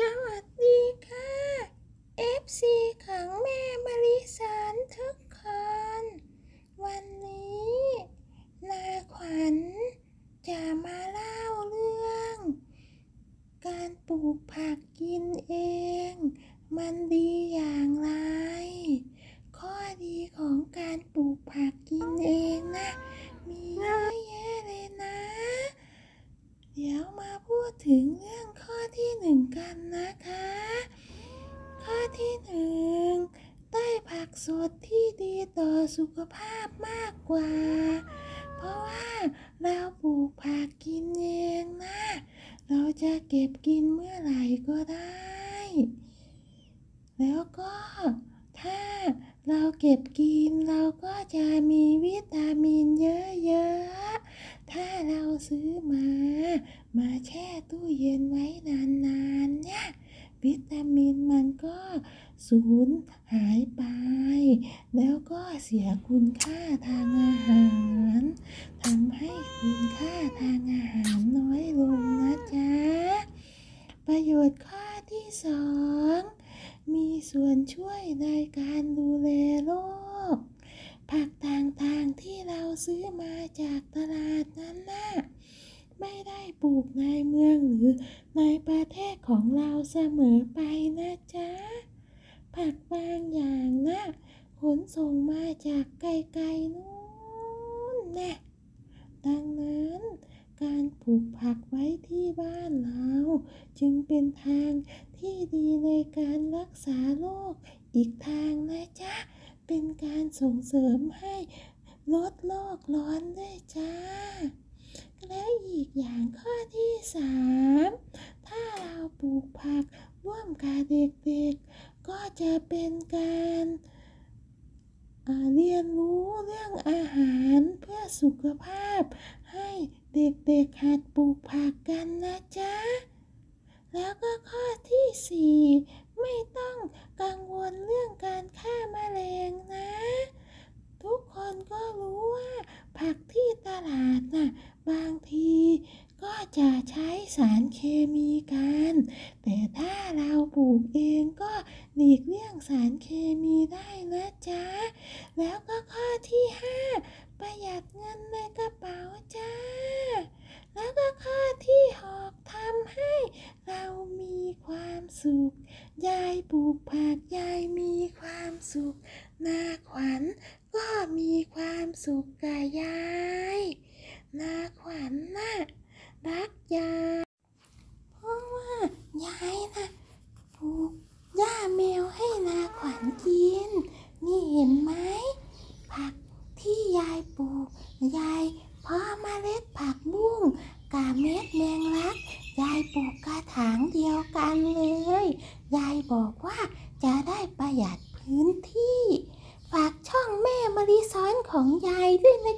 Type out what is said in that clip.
สวัสดีค่ะ FC ของแม่มาริสานทุกคน วันนี้นาขวัญจะมาเล่าเรื่อง การปลูกผักกินเอง มันดีอย่างไร สดที่ดีต่อสุขภาพมากกว่า เพราะว่าเราปลูกผักกินเองนะ เราจะเก็บกินเมื่อไหร่ก็ได้ แล้วก็ถ้าเราเก็บกินเราก็จะมีวิตามินเยอะๆ ถ้าเราซื้อมา มาแช่ตู้เย็นไว้นานๆ วิตามินมันก็สูญหายไป แล้วก็เสียคุณค่าทางอาหารทำให้คุณค่าทางอาหารน้อยลงนะจ๊ะ ประโยชน์ข้อที่สองมีส่วนช่วยในการดูแลโรคผักต่างๆที่เราซื้อมาจากตลาดนั้นน่ะ ไม่ได้ปลูกในเมืองหรือในประเทศของเราเสมอไปนะจ๊ะ ผักบางอย่างนะขนส่งมาจากไกลๆนู้นแน่ดังนั้นการปลูกผักไว้ที่บ้านเรา จึงเป็นทางที่ดีในการรักษาโรคอีกทางนะจ๊ะ เป็นการส่งเสริมให้ลดโลกร้อนด้วยจ้า และอีกอย่างข้อที่สามถ้าเราปลูกผักร่วม กับเด็กๆ ก็จะเป็นการเรียนรู้เรื่องอาหารเพื่อสุขภาพ ให้เด็กๆหัดปลูกผักกันนะจ๊ะ แล้วก็ข้อที่สี่ไม่ต้องกังวลเรื่องการฆ่ามางนะ ทุกคนก็รู้ว่าผักที่ตลาดน่ะ บางที ก็จะใช้สารเคมีกัน แต่ถ้าเราปลูกเองก็หลีกเลี่ยงสารเคมีได้นะจ๊ะ แล้วก็ข้อที่ห้าประหยัดเงินในกระเป๋าจ้า แล้วก็ข้อที่หกทำให้ เรามีความสุข ยายปลูกผักยายมีความสุข นาขวัญก็มีความสุขกับยายาขวัญน่ะรักยาย เพราะว่ายายน่ะปลูกหญ้าแมวให้นาขวัญกิน นี่ เห็นไหมผักที่ยายปลูก ยายเพาะเมล็ดผักบุ้งกาเม็ดแมงลัก ยายปลูกกระถางเดียวกันเลย ยายบอกว่าจะได้ประหยัดพื้นที่ ฝากช่องแม่มารีซ้อนของยายด้วยนะ